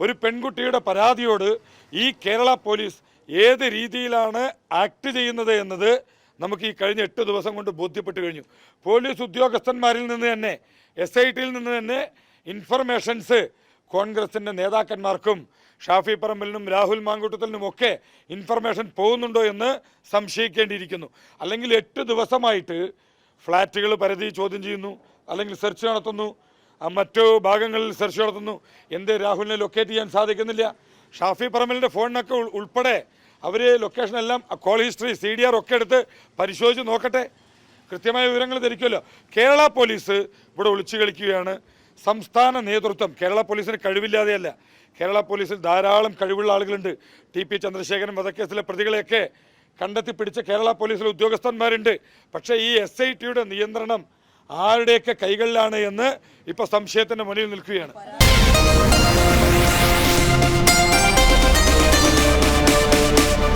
ഒരു പെൺകുട്ടിയുടെ പരാതിയോട് ഈ കേരള പോലീസ് ഏത് രീതിയിലാണ് ആക്ട് ചെയ്യുന്നത് എന്നത് നമുക്ക് ഈ കഴിഞ്ഞ എട്ട് ദിവസം കൊണ്ട് ബോധ്യപ്പെട്ട് കഴിഞ്ഞു. പോലീസ് ഉദ്യോഗസ്ഥന്മാരിൽ നിന്ന് തന്നെ എസ് ഐ ടിയിൽ നിന്ന് തന്നെ ഇൻഫർമേഷൻസ് കോൺഗ്രസിന്റെ നേതാക്കന്മാർക്കും ഷാഫി പറമ്പലിനും രാഹുൽ മാങ്കൂട്ടത്തിനും ഒക്കെ ഇൻഫർമേഷൻ പോകുന്നുണ്ടോ എന്ന് സംശയിക്കേണ്ടിയിരിക്കുന്നു. അല്ലെങ്കിൽ എട്ട് ദിവസമായിട്ട് ഫ്ലാറ്റുകൾ പരതി ചോദ്യം ചെയ്യുന്നു അല്ലെങ്കിൽ സെർച്ച് നടത്തുന്നു മറ്റു ഭാഗങ്ങളിൽ സെർച്ച് നടത്തുന്നു. എന്ത് രാഹുലിനെ ലൊക്കേറ്റ് ചെയ്യാൻ സാധിക്കുന്നില്ല. ഷാഫി പറമ്പലിന്റെ ഫോണിനൊക്കെ ഉൾപ്പെടെ അവർ ലൊക്കേഷൻ എല്ലാം call history C D R ഒക്കെ എടുത്ത് പരിശോധിച്ച് നോക്കട്ടെ. കൃത്യമായ വിവരങ്ങൾ ധരിക്കുമല്ലോ കേരള പോലീസ് ഇവിടെ ഒളിച്ചു കളിക്കുകയാണ്. സംസ്ഥാന നേതൃത്വം കേരള പോലീസിന് കഴിവില്ലാതെയല്ല. കേരള പോലീസിൽ ധാരാളം കഴിവുള്ള ആളുകളുണ്ട്. ടി പി ചന്ദ്രശേഖരൻ വധക്കേസിലെ പ്രതികളെയൊക്കെ കണ്ടെത്തി പിടിച്ച കേരള പോലീസിലെ ഉദ്യോഗസ്ഥന്മാരുണ്ട്. പക്ഷേ ഈ എസ് നിയന്ത്രണം ആരുടെയൊക്കെ കൈകളിലാണ് എന്ന് ഇപ്പോൾ സംശയത്തിന്റെ മുന്നിൽ നിൽക്കുകയാണ്.